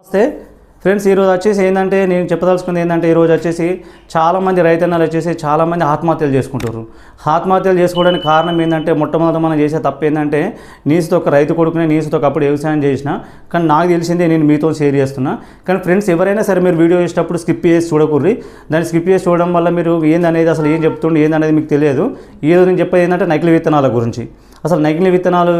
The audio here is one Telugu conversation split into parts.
నమస్తే. ఫ్రెండ్స్ ఈరోజు వచ్చేసి ఏంటంటే నేను చెప్పదలుచుకుంది ఏంటంటే ఈరోజు వచ్చేసి చాలామంది రైతన్నలు వచ్చేసి చాలామంది ఆత్మహత్యలు చేసుకుంటారు ఆత్మహత్యలు చేసుకోవడానికి కారణం ఏంటంటే మొట్టమొదట మనం చేసే తప్పు ఏంటంటే నీసుతో ఒక రైతు కొడుకునే నీసుతో ఒకప్పుడు వ్యవసాయం చేసిన కానీ నాకు తెలిసిందే నేను మీతో షేర్ చేస్తున్నా. కానీ ఫ్రెండ్స్ ఎవరైనా సరే మీరు వీడియో చేసేటప్పుడు స్కిప్ చేసి చూడకూర్రి. దాన్ని స్కిప్ చేసి చూడడం వల్ల మీరు ఏందనేది అసలు ఏం చెప్తుండే ఏందనేది మీకు తెలియదు. ఈరోజు నేను చెప్పేది ఏంటంటే నకిలీ విత్తనాల గురించి. అసలు నకిలీ విత్తనాలు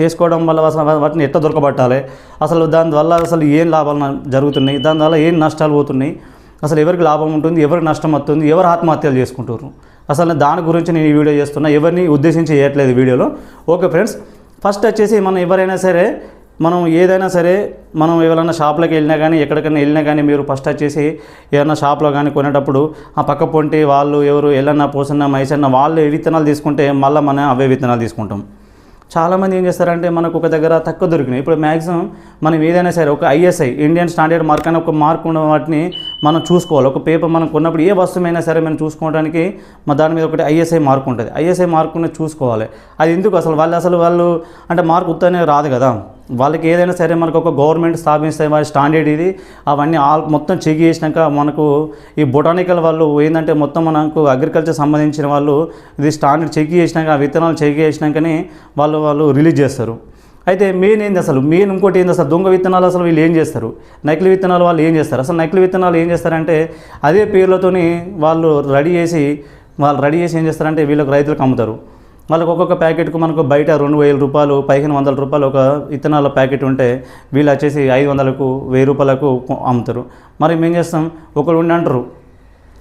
చేసుకోవడం వల్ల అసలు వాటిని ఎట్లా దొరకబట్టాలి? అసలు దానివల్ల అసలు ఏం లాభాలు జరుగుతున్నాయి? దానివల్ల ఏం నష్టాలు పోతున్నాయి? అసలు ఎవరికి లాభం ఉంటుంది? ఎవరికి నష్టం వస్తుంది? ఎవరు ఆత్మహత్యలు చేసుకుంటారు? అసలు దాని గురించి నేను ఈ వీడియో చేస్తున్నా. ఎవరిని ఉద్దేశించి చేయట్లేదు వీడియోలో. ఓకే ఫ్రెండ్స్ ఫస్ట్ వచ్చేసి మనం ఎవరైనా సరే మనం ఏదైనా సరే మనం ఎవరైనా షాప్లోకి వెళ్ళినా కానీ ఎక్కడికైనా వెళ్ళినా కానీ మీరు ఫస్ట్ వచ్చేసి ఏదైనా షాప్లో కానీ కొనేటప్పుడు ఆ పక్క పొంటి వాళ్ళు ఎవరు ఎల్లన్నా పోసన్న మైసన్న వాళ్ళు ఏ విత్తనాలు తీసుకుంటే మళ్ళీ మనం అవే విత్తనాలు తీసుకుంటాం. చాలామంది ఏం చేస్తారంటే మనకు ఒక దగ్గర తక్కువ దొరికినాయి. ఇప్పుడు మ్యాక్సిమం మనం ఏదైనా సరే ఒక ఐఎస్ఐ ఇండియన్ స్టాండర్డ్ మార్క్ అని ఒక మార్క్ ఉన్న వాటిని మనం చూసుకోవాలి. ఒక పేపర్ మనం కొన్నప్పుడు ఏ వస్తువైనా సరే మనం చూసుకోవడానికి మా దాని మీద ఒకటి ఐఎస్ఐ మార్క్ ఉంటుంది. ఐఎస్ఐ మార్క్ ఉన్నది చూసుకోవాలి. అది ఎందుకు అసలు వాళ్ళు అసలు వాళ్ళు అంటే మార్క్ ఉత్తనే రాదు కదా. వాళ్ళకి ఏదైనా సరే మనకు ఒక గవర్నమెంట్ స్థాపిస్తే వారి స్టాండర్డ్ ఇది అవన్నీ ఆల్ మొత్తం చెక్ చేసినాక మనకు ఈ బొటానికల్ వాళ్ళు ఏంటంటే మొత్తం మనకు అగ్రికల్చర్ సంబంధించిన వాళ్ళు ఇది స్టాండర్డ్ చెక్ చేసినాక ఆ విత్తనాలు చెక్ చేసినాకనే వాళ్ళు వాళ్ళు రిలీజ్ చేస్తారు. అయితే మెయిన్ ఏంది అసలు? మెయిన్ ఇంకోటి ఏంది అసలు? దొంగ విత్తనాలు అసలు వీళ్ళు ఏం చేస్తారు? నకిలీ విత్తనాలు వాళ్ళు ఏం చేస్తారు? అసలు నకిలీ విత్తనాలు ఏం చేస్తారంటే అదే పేర్లతోని వాళ్ళు రెడీ చేసి వాళ్ళు రెడీ చేసి ఏం చేస్తారంటే వీళ్ళకి రైతులకు అమ్ముతారు. మళ్ళీ ఒక్కొక్క ప్యాకెట్కు మనకు బయట రెండు వేల రూపాయలు పదిహేను వందల రూపాయలు ఒక విత్తనాల ప్యాకెట్ ఉంటే వీళ్ళు వచ్చేసి ఐదు వందలకు వెయ్యి రూపాయలకు అమ్ముతారు. మరి మేము చేస్తాం? ఒకరు ఉండి అంటారు.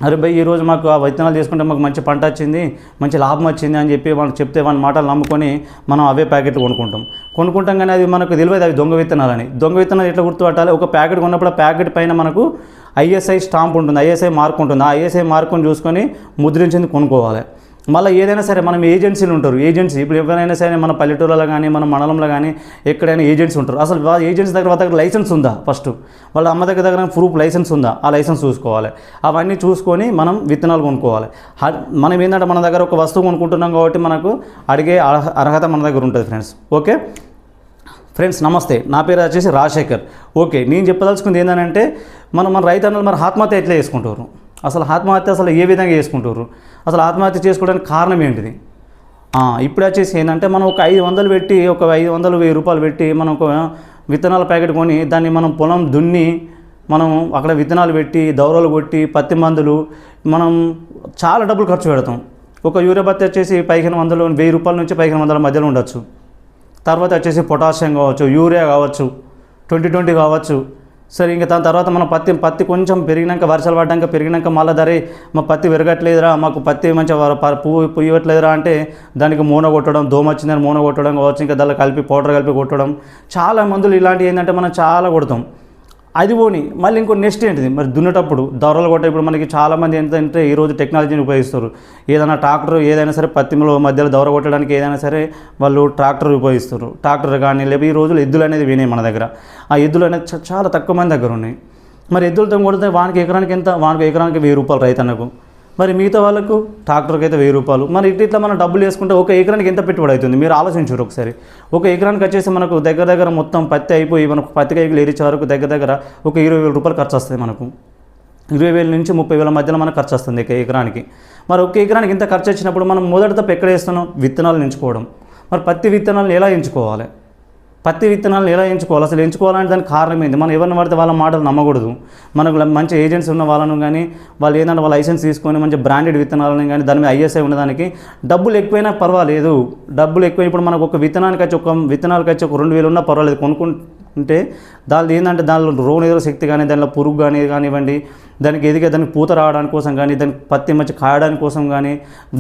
అరే భయ్ ఈరోజు మాకు ఆ విత్తనాలు చేసుకుంటే మాకు మంచి పంట వచ్చింది మంచి లాభం వచ్చింది అని చెప్పి వాళ్ళు చెప్తే వాళ్ళ మాటలు నమ్ముకొని మనం అవే ప్యాకెట్లు కొనుక్కుంటాం. కొనుక్కుంటాం కానీ అది మనకు తెలియదు అవి దొంగ విత్తనాలని దొంగ విత్తనాలు ఎట్లా గుర్తుపట్టాలి? ఒక ప్యాకెట్ కొన్నప్పుడు ఆ ప్యాకెట్ పైన మనకు ఐఎస్ఐ స్టాంప్ ఉంటుంది ఐఎస్ఐ మార్క్ ఉంటుంది. ఆ ఐఎస్ఐ మార్కుని చూసుకొని ముద్రించింది కొనుక్కోవాలి. మళ్ళీ ఏదైనా సరే మనం ఏజెన్సీలు ఉంటారు ఏజెన్సీ. ఇప్పుడు ఎవరైనా సరే మన పల్లెటూరులో కానీ మన మండలంలో కానీ ఎక్కడైనా ఏజెన్సీ ఉంటారు. అసలు ఏజెన్సీ దగ్గర వాళ్ళ దగ్గర లైసెన్స్ ఉందా ఫస్ట్ వాళ్ళ అమ్మ దగ్గర దగ్గర ప్రూఫ్ లైసెన్స్ ఉందా? ఆ లైసెన్స్ చూసుకోవాలి. అవన్నీ చూసుకొని మనం విత్తనాలు కొనుక్కోవాలి. మనం ఏంటంటే మన దగ్గర ఒక వస్తువు కొనుక్కుంటున్నాం కాబట్టి మనకు అడిగే అర్హత మన దగ్గర ఉంటుంది ఫ్రెండ్స్ ఓకే? ఫ్రెండ్స్ నమస్తే. నా పేరు వచ్చేసి రాజశేఖర్. ఓకే నేను చెప్పదలుచుకుంది ఏంటంటే మనం మన రైతన్నలు మరి ఆత్మహత్య ఎట్లా చేసుకుంటారు? అసలు ఆత్మహత్య అసలు ఏ విధంగా చేసుకుంటారు? అసలు ఆత్మహత్య చేసుకోవడానికి కారణం ఏంటిది? ఇప్పుడు వచ్చేసి ఏంటంటే మనం ఒక ఐదు వందలు పెట్టి ఒక ఐదు వందలు వెయ్యి రూపాయలు పెట్టి మనం ఒక విత్తనాల ప్యాకెట్ కొని దాన్ని మనం పొలం దున్ని మనం అక్కడ విత్తనాలు పెట్టి దౌరలు కొట్టి పత్తి మందులు మనం చాలా డబ్బులు ఖర్చు పెడతాం. ఒక యూరియా పత్తి వచ్చేసి పదిహేను వందలు వెయ్యి రూపాయల నుంచి పదిహేను వందల మధ్యలో ఉండొచ్చు. తర్వాత వచ్చేసి పొటాషియం కావచ్చు యూరియా కావచ్చు ట్వంటీ ట్వంటీ కావచ్చు సరే ఇంకా దాని తర్వాత మనం పత్తి పత్తి కొంచెం పెరిగినాక వర్షాలు పడ్డాక పెరిగినాక మళ్ళీ ధరే మా పత్తి పెరగట్లేదురా మాకు పత్తి మంచిగా ప- పువ్వు పుయ్యట్లేదురా అంటే దానికి మూన కొట్టడం దోమ వచ్చిందని మూన కొట్టడం కావచ్చు ఇంకా దానిలో కలిపి పౌడర్ కలిపి కొట్టడం. చాలా మందులు ఇలాంటివి ఏంటంటే మనం చాలా కొడతాం. అది పోని మళ్ళీ ఇంకో నెక్స్ట్ ఏంటిది? మరి దున్నేటప్పుడు దొరలు కొట్ట ఇప్పుడు మనకి చాలామంది ఏంటంటే ఈరోజు టెక్నాలజీని ఉపయోగిస్తారు. ఏదైనా ట్రాక్టర్ ఏదైనా సరే పత్తిలో మధ్యలో దొర కొట్టడానికి ఏదైనా సరే వాళ్ళు ట్రాక్టర్ ఉపయోగిస్తారు. ట్రాక్టర్ కానీ లేకపోతే ఈ రోజులు ఎద్దులు అనేది వినాయి మన దగ్గర. ఆ ఎద్దులు అనేది చ- చాలా తక్కువ మంది దగ్గర ఉన్నాయి. మరి ఎద్దులతో కొడితే వానికి ఎకరానికి ఎంత? వానికి ఎకరానికి వెయ్యి రూపాయలు రైతన్నకు. మరి మిగతా వాళ్ళకు ట్రాక్టర్కి అయితే వెయ్యి రూపాయలు. మరి ఇట్లా ఇట్లా మనం డబ్బులు వేసుకుంటే ఒక ఎకరానికి ఎంత పెట్టుబడి అవుతుంది? మీరు ఆలోచించారు ఒకసారి. ఒక ఎకరానికి వచ్చేసి మనకు దగ్గర దగ్గర మొత్తం పత్తి అయిపోయి మనకు పత్తి కైకులు ఏరిచే వరకు దగ్గర దగ్గర ఒక ఇరవై వేల రూపాయలు ఖర్చు వస్తుంది మనకు. ఇరవై వేల నుంచి ముప్పై వేల మధ్యలో మనకు ఖర్చు వస్తుంది ఒక ఎకరానికి. మరి ఒక ఎకరానికి ఇంత ఖర్చు వచ్చినప్పుడు మనం మొదటి తప్ప ఎక్కడ వేస్తున్నాం? విత్తనాలు ఎంచుకోవడం. మరి పత్తి విత్తనాలను ఎలా ఎంచుకోవాలి? పత్తి విత్తనాలను ఎలా ఎంచుకోవాలి? అసలు ఎంచుకోవాలంటే దానికి కారణం ఏంది? మనం ఎవరిని పడితే వాళ్ళ మాటలు నమ్మకూడదు. మనకు మంచి ఏజెంట్స్ ఉన్న వాళ్ళను కానీ వాళ్ళు ఏంటంటే వాళ్ళ లైసెన్స్ తీసుకొని మంచి బ్రాండెడ్ విత్తనాలను కానీ దాని మీద ఐఎస్ఐ ఉన్నదానికి డబ్బులు ఎక్కువైనా పర్వాలేదు. డబ్బులు ఎక్కువ ఇప్పుడు మనకు ఒక విత్తనానికి వచ్చి ఒక విత్తనాలకు వచ్చి ఒక రెండు వేలు ఉన్నా పర్వాలేదు. కొనుక్కుంటే దాని ఏంటంటే దానిలో రోగ శక్తి కానీ దానిలో పురుగు కానీ కానివ్వండి దానికి ఎదిగే దానికి పూత రావడానికి కోసం కానీ దానికి పత్తి మంచి కాయడానికి కోసం కానీ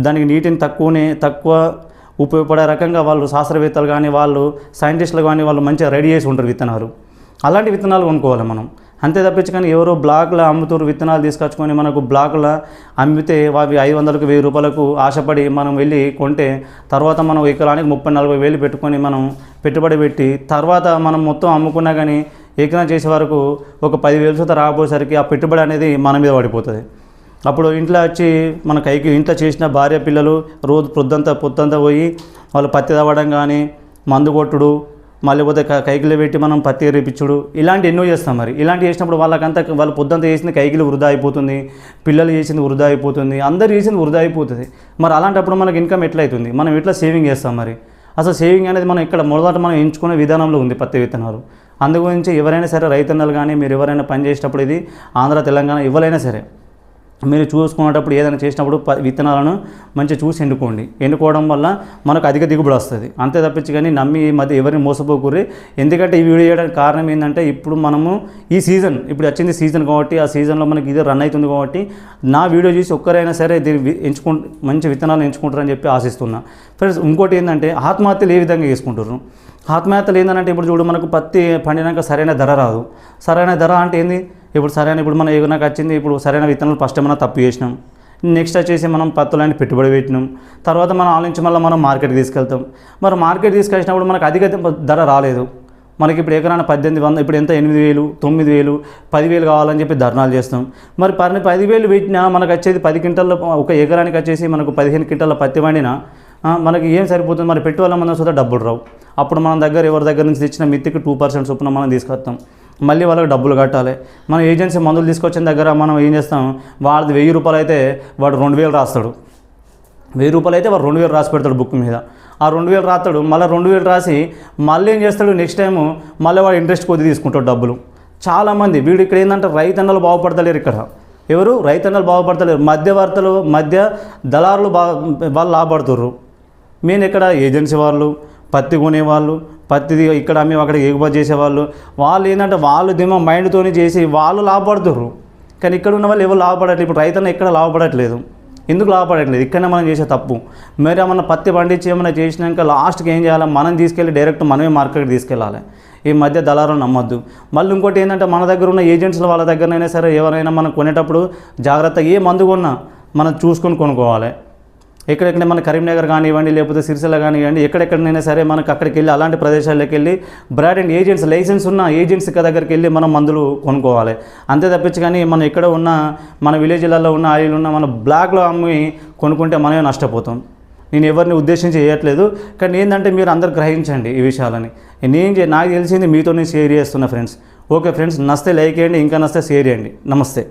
దానికి నీటిని తక్కువనే తక్కువ ఉపయోగపడే రకంగా వాళ్ళు శాస్త్రవేత్తలు కానీ వాళ్ళు సైంటిస్టులు కానీ వాళ్ళు మంచిగా రెడీ చేసి ఉంటారు విత్తనాలు. అలాంటి విత్తనాలు కొనుక్కోవాలి మనం. అంతే తప్పించి కానీ ఎవరో బ్లాక్లో అమ్ముతారు విత్తనాలు తీసుకొచ్చుకొని మనకు బ్లాక్లో అమ్మితే అవి ఐదు వందలకు వెయ్యి రూపాయలకు ఆశపడి మనం వెళ్ళి కొంటే తర్వాత మనం ఎకరానికి ముప్పై నలభై వేలు పెట్టుకొని మనం పెట్టుబడి పెట్టి తర్వాత మనం మొత్తం అమ్ముకున్నా కానీ ఎకరం చేసే వరకు ఒక పదివేలు సుత రాబోయేసరికి ఆ పెట్టుబడి అనేది మన మీద పడిపోతుంది. అప్పుడు ఇంట్లో వచ్చి మన కైకి ఇంట్లో చేసిన భార్య పిల్లలు రోజు పొద్దంతా పొద్దంతా పోయి వాళ్ళు పత్తి తవ్వడం కానీ మందు కొట్టుడు మళ్ళీ పోతే కైకిలు పెట్టి మనం పత్తి రేపించుడు ఇలాంటి ఎన్నో చేస్తాం మరి. ఇలాంటి చేసినప్పుడు వాళ్ళకంతా వాళ్ళు పొద్దుంతా చేసింది కైకిలు వృధా అయిపోతుంది పిల్లలు చేసింది వృధా అయిపోతుంది అందరు చేసింది వృధా అయిపోతుంది. మరి అలాంటప్పుడు మనకి ఇన్కమ్ ఎట్లయితుంది? మనం ఎట్లా సేవింగ్ చేస్తాం మరి? అసలు సేవింగ్ అనేది మనం ఇక్కడ మొదట మనం ఎంచుకునే విధానంలో ఉంది పత్తి విత్తనాలు. అందు గురించి ఎవరైనా సరే రైతన్నలు కానీ మీరు ఎవరైనా పని చేసేటప్పుడు ఇది ఆంధ్ర తెలంగాణ ఎవరైనా సరే మీరు చూసుకునేటప్పుడు ఏదైనా చేసినప్పుడు విత్తనాలను మంచిగా చూసి ఎండుకోండి. ఎండుకోవడం వల్ల మనకు అధిక దిగుబడి వస్తుంది. అంతే తప్పించి కానీ నమ్మి ఈ మధ్య ఎవరిని మోసపోకూరి ఎందుకంటే ఈ వీడియో చేయడానికి కారణం ఏంటంటే ఇప్పుడు మనము ఈ సీజన్ ఇప్పుడు వచ్చింది సీజన్ కాబట్టి ఆ సీజన్లో మనకి ఇది రన్ అవుతుంది కాబట్టి నా వీడియో చూసి ఒక్కరైనా సరే దీన్ని ఎంచుకు మంచి విత్తనాలు ఎంచుకుంటారని చెప్పి ఆశిస్తున్నా. ఫ్రెండ్స్ ఇంకోటి ఏంటంటే ఆత్మహత్యలు ఏ విధంగా చేసుకుంటారు ఆత్మహత్యలు ఏంటంటే ఇప్పుడు చూడు మనకు పత్తి పండినాక సరైన ధర రాదు. సరైన ధర అంటే ఏంది? ఇప్పుడు సరైన ఇప్పుడు మనం ఏమైనా వచ్చింది ఇప్పుడు సరైన విత్తనాలు ఫస్ట్ ఏమైనా తప్పు చేసినాం. నెక్స్ట్ వచ్చేసి మనం పత్తులని పెట్టుబడి పెట్టినాం. తర్వాత మనం ఆలోచించి మళ్ళీ మనం మార్కెట్కి తీసుకెళ్తాం. మరి మార్కెట్ తీసుకెళ్ళినప్పుడు మనకు అధిక ధర రాలేదు. మనకి ఇప్పుడు ఎకరాన పద్దెనిమిది వంద ఇప్పుడు ఎంత? ఎనిమిది వేలు తొమ్మిది వేలు పదివేలు కావాలని చెప్పి ధర్నాలు చేస్తాం. మరి పని పదివేలు పెట్టినా మనకు వచ్చేది పది క్వింటల్లో ఒక ఎకరానికి వచ్చేసి మనకు పదిహేను క్వింటల పత్తి వండినా మనకి ఏం సరిపోతుంది? మరి పెట్టుబడి మన సొంత డబ్బులు రావు. అప్పుడు మన దగ్గర ఎవరి దగ్గర నుంచి తెచ్చిన మిత్తికి టూ పర్సెంట్ చొప్పున మనం తీసుకొస్తాం. మళ్ళీ వాళ్ళకి డబ్బులు కట్టాలి. మన ఏజెన్సీ మందులు తీసుకొచ్చిన దగ్గర మనం ఏం చేస్తాం? వాళ్ళది వెయ్యి రూపాయలు అయితే వాడు రెండు వేలు రాస్తాడు. వెయ్యి రూపాయలు అయితే వాడు రెండు వేలు రాసి పెడతాడు బుక్ మీద. ఆ రెండు వేలు రాస్తాడు మళ్ళీ రెండు వేలు రాసి మళ్ళీ ఏం చేస్తాడు? నెక్స్ట్ టైం మళ్ళీ వాడు ఇంట్రెస్ట్ కొద్ది తీసుకుంటాడు డబ్బులు. చాలామంది వీడు ఇక్కడ ఏంటంటే రైతన్నలు బాగుపడతలేరు ఇక్కడ. ఎవరు? రైతన్నలు బాగుపడతలేరు. మధ్యవర్తులు మధ్య దళారులు బా వాళ్ళు లాభపడుతుర్రు. మెయిన్ ఇక్కడ ఏజెన్సీ వాళ్ళు పత్తి కొనేవాళ్ళు పత్తి ఇక్కడ అమ్మి అక్కడ ఎగుమతి చేసేవాళ్ళు. వాళ్ళు ఏంటంటే వాళ్ళు దిమ మైండ్తోనే చేసి వాళ్ళు లాభపడుతుర్రు. కానీ ఇక్కడ ఉన్న వాళ్ళు ఎవరు లాభపడట్లేదు ఇప్పుడు రైతన్న ఎక్కడ లాభపడట్లేదు. ఎందుకు లాభపడట్లేదు? ఇక్కడనే మనం చేసే తప్పు. మరి ఏమన్నా పత్తి పండించి ఏమైనా చేసినాక లాస్ట్కి ఏం చేయాలి? మనం తీసుకెళ్ళి డైరెక్ట్ మనమే మార్కెట్కి తీసుకెళ్ళాలి. ఈ మధ్య దళారులు నమ్మొద్దు. మళ్ళీ ఇంకోటి ఏంటంటే మన దగ్గర ఉన్న ఏజెంట్స్ల వాళ్ళ దగ్గరనైనా సరే ఎవరైనా మనం కొనేటప్పుడు జాగ్రత్తగా ఏ మందు కొన్నా మనం చూసుకొని కొనుక్కోవాలి. ఎక్కడెక్కడ మన కరీంనగర్ కానివ్వండి లేకపోతే సిరిసిల్ల కానివ్వండి ఎక్కడెక్కడనైనా సరే మనకు అక్కడికి వెళ్ళి అలాంటి ప్రదేశాలకు వెళ్ళి బ్రాడ్ అండ్ ఏజెంట్స్ లైసెన్స్ ఉన్న ఏజెంట్స్ దగ్గరికి వెళ్ళి మనం మందులు కొనుక్కోవాలి. అంతే తప్పించి కానీ మనం ఎక్కడ ఉన్న మన విలేజ్లలో ఉన్న ఆయిల్ ఉన్న మన బ్లాక్లో అమ్మి కొనుక్కుంటే మనమే నష్టపోతాం. నేను ఎవరిని ఉద్దేశించి చేయట్లేదు కానీ ఏంటంటే మీరు అందరు గ్రహించండి ఈ విషయాలని. నేను నాకు తెలిసింది మీతోనే షేర్ చేస్తున్నా ఫ్రెండ్స్. ఓకే ఫ్రెండ్స్ నస్తే లైక్ చేయండి ఇంకా నస్తే షేర్ చేయండి. నమస్తే.